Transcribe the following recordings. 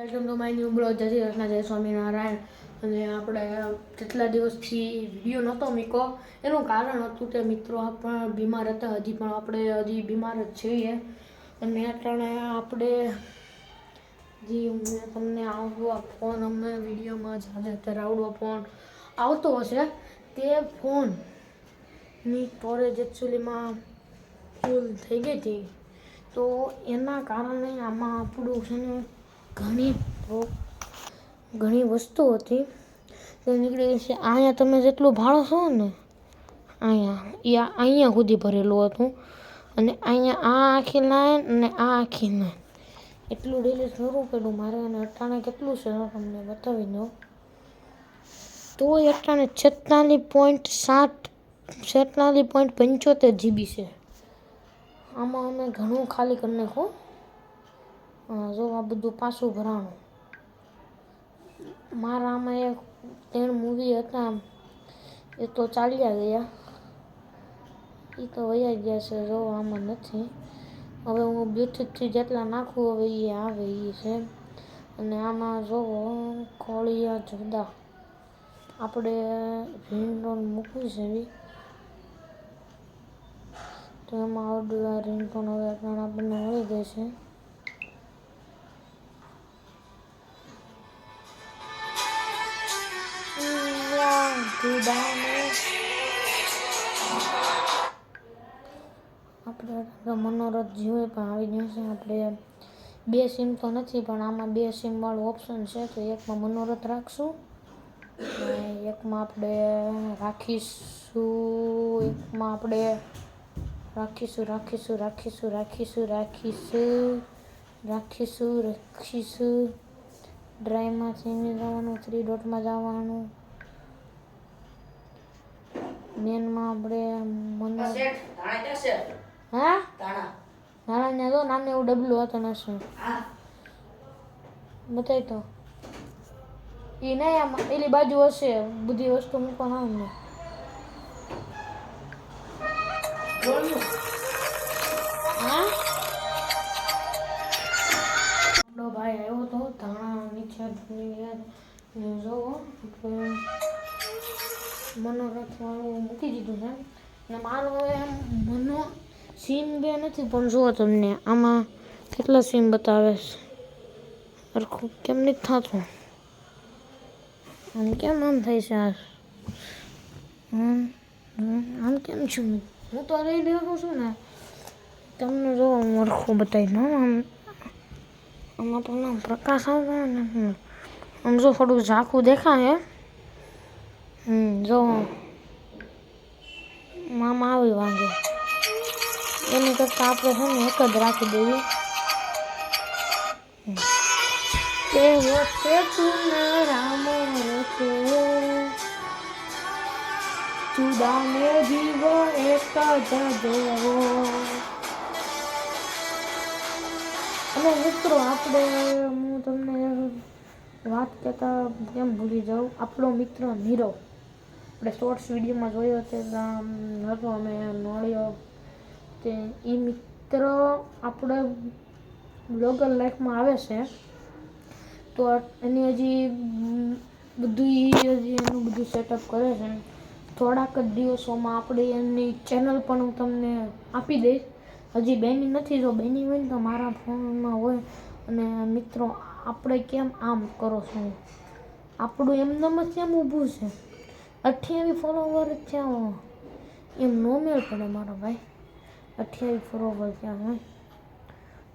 Welcome to my new blog જય રત્ના જય સ્વામિનારાયણ. અને આપણે કેટલા દિવસથી વીડિયો નહોતો મૂકો એનું કારણ હતું કે મિત્રો પણ બીમાર હતા, હજી પણ આપણે હજી બીમાર જ છીએ. અને અટાણે આપણે જે મેં તમને આવડો આ ફોન, અમે વિડીયોમાં ચાલે અત્યારે આવડો ફોન આવતો હશે તે ફોનની સ્ટોરેજ એકચ્યુઅલીમાં ફૂલ થઈ ગઈ હતી. તો એના કારણે આમાં આપણું છે ને ઘણી ઘણી વસ્તુ હતી. તે નીકળી ગઈ છે. અહીંયા તમે જેટલું ભાડો છો ને, અહીંયા એ અહીંયા સુધી ભરેલું હતું. અને અહીંયા આ આખી લાઈન અને આ આખી લાઈન. એટલું ડિલીટ કરવું પડ્યું મારે અને અટાણે કેટલું છે તમને બતાવી દઉં. તો અટાણે છેતાલીસ પોઈન્ટ સાત, છેતાલીસ પોઈન્ટ પંચોતેર જીબી છે. આમાં અમે ઘણું ખાલી કરી નાખું. જો આ બધું પાછું ભરાણું. મારા આમાં એક ત્રણ મૂવી હતા. એ તો ચાલ્યા ગયા. એ તો વયા ગયા છે, જો આમાં નથી. હવે હું બ્લૂટૂથથી જેટલા નાખું, હવે એ આવે એ છે. અને આમાં જો કોળિયા જુદા. આપણે રિંગટોન મૂકવી છે એવી. તો એમાં આવડું રિંગટોન હવે આપણને મળી જશે આપણે મનોરથ જોઈએ પણ આવી જશે આપણે બે સિમ તો નથી, પણ આમાં બે સિમ વાળું ઓપ્શન છે. તો એકમાં મનોરથ રાખશું એકમાં આપણે રાખીશું, એકમાં આપણે રાખીશું રાખીશું રાખીશું રાખીશું રાખીશું રાખીશું રાખીશું. ડ્રાઈવમાં થઈને જવાનું થ્રી ડોટમાં જવાનું. મેનમાં આપણે મને હા? ધાણા. ને તો નામને એવું ડબલું હતું ને શું? બતાવી તો. એ નહીં આમ એલી બાજુ હશે બધી વસ્તુ મૂકવા ને આપણો ભાઈ આવ્યો તો ધાણા નીચે ઢૂંઢી ગયા ને જો આપણે મનોરથ વાળું મૂકી દીધું છે ને મારું હવે એમ મનો સીમ બે નથી, પણ જુઓ તમને, આમાં કેટલા સીમ બતાવે છે. સરખું કેમ નથી થતું? આમ કેમ આમ થાય છે આમ કેમ છું હું? તો રહી રહ્યો છું ને. તમને જો સરખું બતાવી દઉં આમ. આમાં પણ પ્રકાશ આવતો ને આમ જો થોડું ઝાંખું દેખાય હમ, જો. મામા આવી વાંગે એની કરતાં આપણે છે ને એક જ રાખી દેવી. તે વખતે તું રામ રચે જુદાને જીવ એક જ અને મિત્રો આપણે, હું તમને વાત કહેતા એમ ભૂલી જાઉં. આપણો મિત્ર નીરવ આપણે શોર્ટ્સ વિડીયોમાં જોયો તે હતો અમે મળ્યો તે એ મિત્ર આપણે બ્લોગર લાઈફમાં આવે છે. તો એની હજી બધું હજી એનું બધું સેટઅપ કરે છે. થોડાક જ દિવસોમાં આપણે એની ચેનલ પણ હું તમને આપી દઈશ. હજી બેની નથી, જો બેની હોય ને તો મારા ફોનમાં હોય. અને મિત્રો, આપણે કેમ આમ કરો છો? આપણું એમનામાં કેમ ઊભું છે? અઠ્યાવીસ ફોલોવર થયા એમ નો મેળ પડે મારો ભાઈ. અઠ્યાવીસ ફોલોવર થયા હોય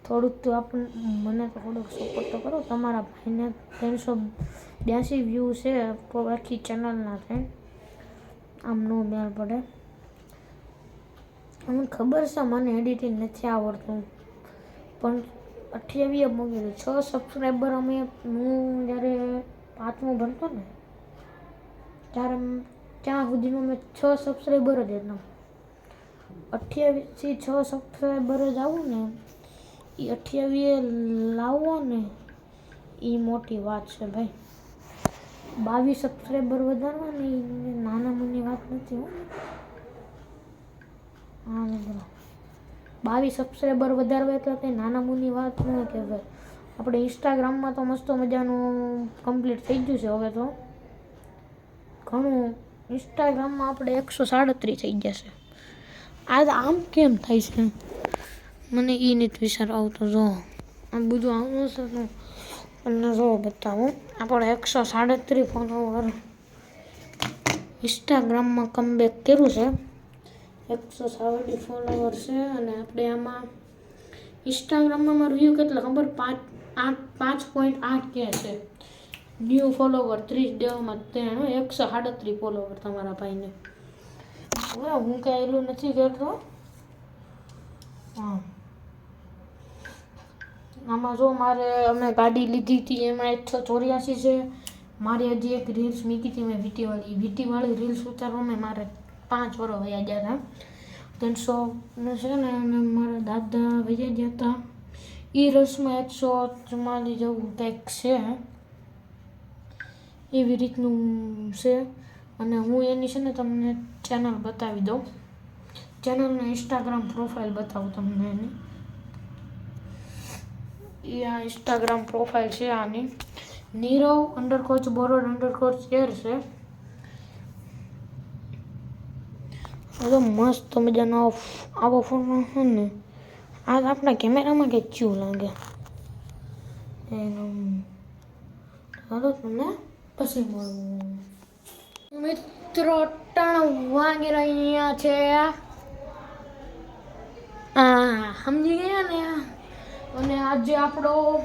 થોડુંક તો આપણને મને તો થોડોક સપોર્ટ તો કરો. તમારા ભાઈને ત્રણસો બ્યાસી વ્યૂ છે આખી ચેનલના છે આમ નો મેળ પડે. મને ખબર છે, મને એડિટિંગ નથી આવડતું. પણ અઠ્યાવીએ મૂકી છ સબસ્ક્રાઈબર અમે, હું જ્યારે પાંચમું ભણતો ને ત્યારે ત્યાં સુધીમાં મેં છ સબસ્ક્રાઈબર જ હતા. અઠ્યાવીસથી છ સબસ્ક્રાઈબર જ આવું ને એ અઠ્યાવીસ લાવવો ને એ મોટી વાત છે ભાઈ. બાવીસ સબસ્ક્રાઈબર વધારવાની નાના મોની વાત નથી હો. હા, મિત્રો. બાવીસ સબસ્ક્રાઈબર વધારવા એટલે કંઈ નાના મોની વાત ન કહેવાય આપણે ઇન્સ્ટાગ્રામમાં તો મસ્ત મજાનું કમ્પ્લીટ થઈ ગયું છે હવે તો. ઘણું ઇન્સ્ટાગ્રામમાં આપણે એકસો સાડત્રીસ થઈ ગયા છે. આ આમ કેમ થાય છે? મને એ નથી વિચાર આવતો જો. આ બધું આવું છે તો તમને જો બતાવું, આપણે એકસો સાડત્રીસ ફોલોવર ઇન્સ્ટાગ્રામમાં કમબેક કર્યું છે. એકસો સાડત્રીસ ફોલોવર છે અને આપણે આમાં ઇન્સ્ટાગ્રામમાં મારું વ્યૂ કેટલા ખબર? પાંચ, આઠ, પાંચ પોઈન્ટ આઠ કે છે. ન્યૂ ફોલોવર ત્રીસ દેવામાં તેનું એકસો સાડત્રીસ ફોલોવર તમારા ભાઈને. હવે હું કાંઈ એટલું નથી કરતો હા. આમાં જો મારે અમે ગાડી લીધી હતી એમાં એકસો ચોર્યાસી છે. મારી હજી એક રીલ્સ મૂકી હતી મેં વીટીવાળી. વીટીવાળી રીલ્સ ઉતારવામાં મારે પાંચ વર્ષ વયા ગયા હતા. ત્રણસો છે ને અમે મારા દાદા વયા ગયા હતા. એ રસમાં એકસો ચુમ્માલીસ જેવું કંઈક છે. એવી રીતનું છે. અને હું એની છે ને તમને ચેનલ બતાવી દઉં. ચેનલને ઇન્સ્ટાગ્રામ પ્રોફાઇલ બતાવું તમને એની. એ આ ઇન્સ્ટાગ્રામ પ્રોફાઇલ છે આની. નીરવ અંડરકોચ બોરોડ અંડરકોચ એર છે. તો મસ્ત મજાનો આવો ફોન છે ને. આ આપણા કેમેરામાં કંઈક ચીવું લાગે. એનું હાલો, તમને? પછી મળવું મિત્રો, ત્રણ વાગી રહ્યા છે. આ સમજી ગયા ને? અને આજે આપણો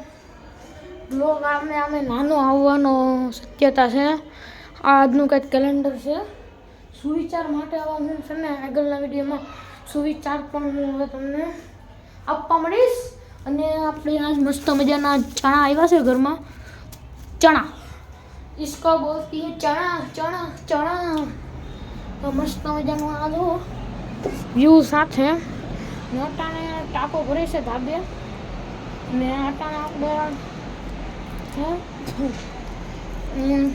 બ્લોગ આમે આમે નાનો આવવાનો શક્યતા છે. આજનું કંઈક કેલેન્ડર છે. સુવિચાર માટે આવા હું છે ને? આગળના વિડીયોમાં સુવિચાર પણ હું હવે તમને આપવા મળીશ. અને આપણે આજ મસ્ત મજાના ચણા આવ્યા છે ઘરમાં. ચણા. इसको बोलती है चना चना चना તો મસ્ત મજાનું આ જો વ્યૂ સાથે ને અટાણે ટાંકો ભરે છે ધાબે ને અટાણે આપણે હે? હમ.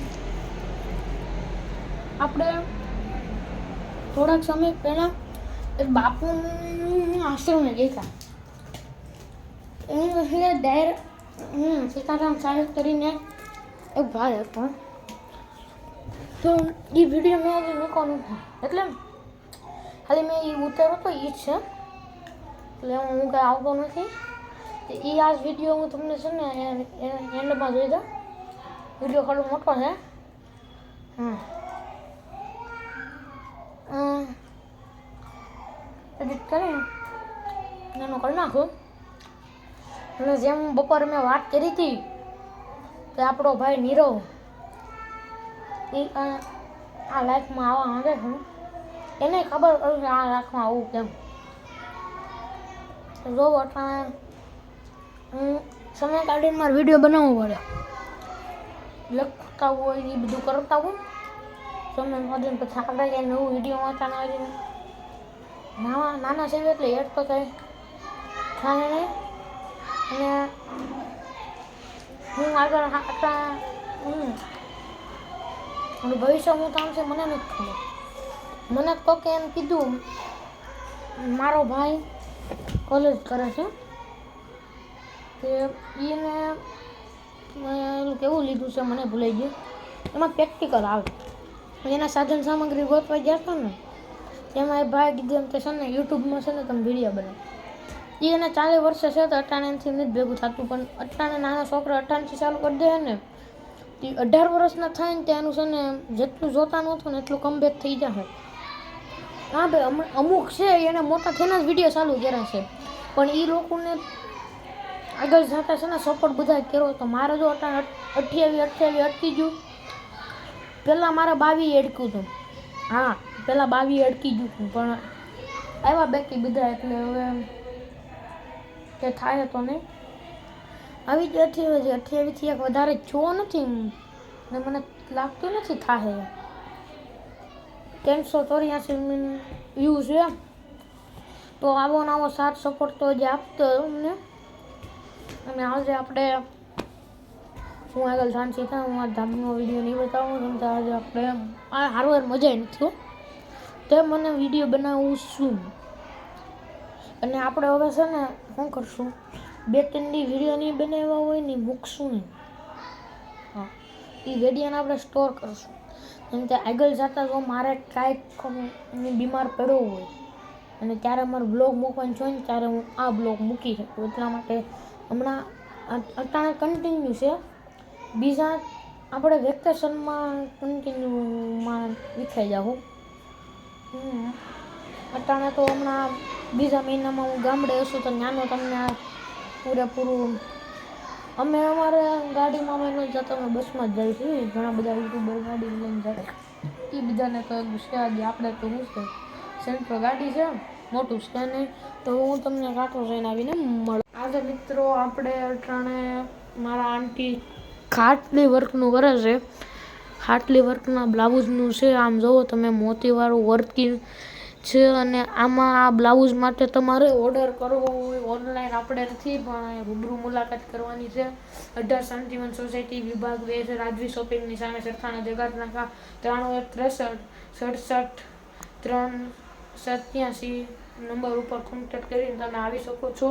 આપણે થોડાક સમય પહેલાં એક બાપુ આશ્રમે ગયા હતા એ ડાયર હમ સીતારામ સાહેબ કરીને એક ભાઈ હતો. તો એ વીડિયો મેં આજે મૂકવાનું એટલે ખાલી મેં એ ઉતાર્યો તો એ છે. એટલે હું કાંઈ આવતો નથી. એ આ વીડિયો હું તમને છે ને એન્ડમાં જોઈ દઉં. વીડિયો ખાલી મોટો છે. હા એડિટ કરી. એનું કરી નાખું. અને જેમ બપોરે મેં વાત કરી હતી કે આપણો ભાઈ નીરવ એ આ લાઈફમાં આવવા માંગે છે. એને ખબર પડી કે આ લાઈફમાં આવું કેમ. જો અટાણે હું સમય કાઢીને મારે વીડિયો બનાવવો પડે. લખતા હોય એ બધું કરતા હોય સમય કાઢીને પછી આગળ જાય નવું વીડિયો અટાણે હોય નાના નાના છે એટલે એડ તો કંઈ થાય નહીં. અને હું આગળ આટલા હું. અને ભવિષ્ય હું કામ છે, મને નથી ખબર. મને તો કે એમ કીધું, મારો ભાઈ કોલેજ કરે છે. કે એને એનું કેવું લીધું છે, મને ભૂલાઈ ગયું. એમાં પ્રેક્ટિકલ આવે. એના સાધન સામગ્રી ગોતવા ગયા હતા ને, એમાં એ ભાઈ કીધું એમ કે છે ને યુટ્યુબમાં છે ને, તમે વીડિયો બનાવો. એ એને ચાલીસ વર્ષે છે તો અટાણેથી નથી ભેગું થતું, પણ અઠાણે નાના છોકરા અટાણથી ચાલુ કરી દે ને તે અઢાર વર્ષના થાય ને ત્યાંનું છે ને જેટલું જોતા નહોતું ને એટલું કમબેક થઈ જશે હા ભાઈ અમુક છે એને મોટા થઈને જ વીડિયો ચાલુ કર્યા છે, પણ એ લોકોને આગળ જતા છે ને સપોર્ટ બધા કર્યો, તો મારે જો અટાણે અઠ્યાવીસ અઠ્યાવીસ અટકી ગયું. પહેલાં મારે બાવીએ અડક્યું હતું. હા પહેલાં બાવીસ અડકી ગયું હતું, પણ આવ્યા બેકી બધા એટલે હવે કે થાય તો નહીં. આવી જ અઠ્યાવીસ અઠ્યાવીસથી એક વધારે જોવો નથી ને મને લાગતું નથી થાય ત્રણસો ચોર્યાસી વ્યૂ છે. તો આવો ને આવો સાથ સપોર્ટ તો જે આપતો અમને. અને આજે આપણે હું આગળ શાંતિ થાય હું આ ધામનો વીડિયો નહીં બતાવું, કેમ કે આજે આપણે આ હારવાર મજા નથી તે મને વીડિયો બનાવું શું અને આપણે હવે છે ને, શું કરશું? બે ત્રણ દી વીડિયો નહીં બનાવ્યા હોય ને, મૂકશું નહીં. હા, એ વિડીયોને આપણે સ્ટોર કરશું. કેમ કે આગળ જતાં જો મારે કાંઈક બીમાર પડ્યો હોય, અને ત્યારે મારે બ્લોગ મૂકવાનું જોઈએ ને, ત્યારે હું આ બ્લોગ મૂકી શકું. એટલા માટે હમણાં અત્યારે કન્ટિન્યુ છે. બીજા આપણે વેકેશનમાં કન્ટિન્યુમાં વિખાઈ જાઉં અત્યારે તો હમણાં બીજા મહિનામાં હું ગામડે હશું તો નાનો તમને પૂરેપૂરું અમે અમારે ગાડીમાં અમે નથી જતા, અમે બસમાં જ જઈએ ઘણા બધા યુટ્યુબર ગાડી લઈને જાય. એ બધાને તો ગુસ્સે આજે આપણે તો હું છે? સેન્ટ્રો ગાડી છે, મોટું છે નહીં તો હું તમને કાંઠો જઈને આવીને મળું. આજે મિત્રો આપણે અટાણે મારા આંટી ખાટલી વર્કનું કરે છે. ખાટલી વર્કના બ્લાઉઝનું છે. આમ જુઓ તમે મોતીવાળું વર્કિંગ છે અને આમાં આ બ્લાઉઝ માટે તમારે ઓર્ડર કરવો હોય ઓનલાઈન આપણે નથી, પણ રૂબરૂ મુલાકાત કરવાની છે. અઢાર શાંતિવન સોસાયટી વિભાગ બે છે, રાજવી શોપિંગની સામે સરથાણા જગાત ત્રાણું એક ત્રેસઠ, સડસઠ, ત્રણ સત્યાસી નંબર ઉપર કોન્ટેક્ટ કરીને તમે આવી શકો છો.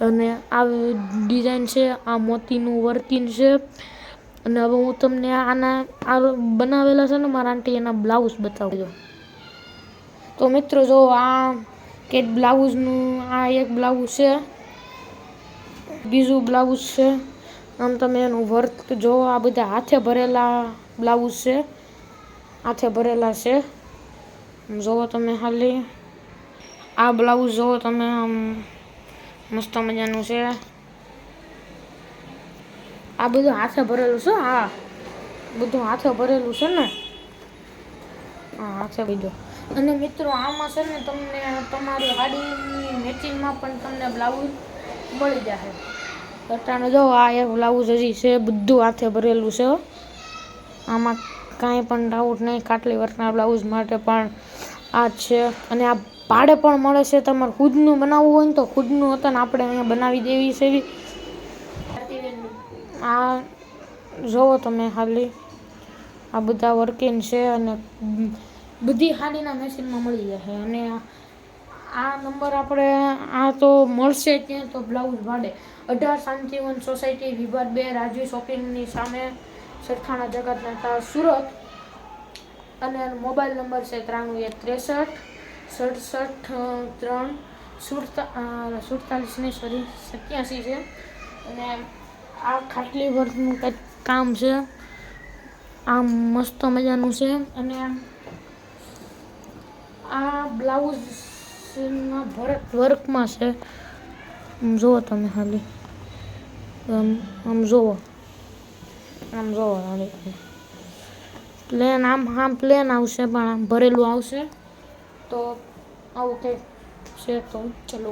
અને આ ડિઝાઇન છે, આ મોતીનું વર્કિંગ છે. અને હવે હું તમને આના, આ બનાવેલા છે ને મારા આંટી એના બ્લાઉઝ બતાવજો તો મિત્રો જો આ કે બ્લાઉઝનું, આ એક બ્લાઉઝ છે. બીજું બ્લાઉઝ છે. આમ તમે એનું વર્ક જો, આ બધા હાથે ભરેલા બ્લાઉઝ છે. હાથે ભરેલા છે. જુઓ તમે ખાલી. આ બ્લાઉઝ જોવો તમે આમ મસ્ત મજાનું છે. આ બધું હાથે ભરેલું છે, હા. બધું હાથે ભરેલું છે ને? હા, હાથે બીજું અને મિત્રો, આમાં છે ને તમને તમારી હાડીની મેચિંગમાં પણ તમને બ્લાઉઝ મળી જશે અટાણે જો, આ એ બ્લાઉઝ હજી છે, બધું હાથે ભરેલું છે. આમાં કાંઈ પણ ડાઉટ નહીં કાટલી વર્કના બ્લાઉઝ માટે પણ આ છે. અને આ ભાડે પણ મળે છે, તમારે ખુદનું બનાવવું હોય ને તો ખુદનું હતું ને આપણે અહીંયા બનાવી દેવી છે એવી. આ જુઓ તમે ખાલી આ બધા વર્કિંગ છે અને બધી હાડીના મેશિનમાં મળી જશે અને આ- નંબર આપણે આ તો મળશે ત્યાં તો બ્લાઉઝ ભાડે. અઢાર શાંતિવન સોસાયટી વિભાગ બે, રાજવી શોપિંગની સામે સરખાણા જગતના સુરત. અને મોબાઈલ નંબર છે ત્રાણું એક ત્રેસઠ, સડસઠ ત્રણ, સુડતા સુડતાલીસની સોરી, સત્યાસી છે. અને આ ખાટલી વર્કનું કંઈક કામ છે. આમ મસ્ત મજાનું છે. અને આ બ્લાઉઝના ભરત વર્કમાં છે. આમ જુઓ તમે ખાલી. આમ આમ જુઓ આમ જુઓ ખાલી પ્લેન આમ આમ પ્લેન આવશે, પણ આમ ભરેલું આવશે. તો આવું કંઈક છે તો ચલો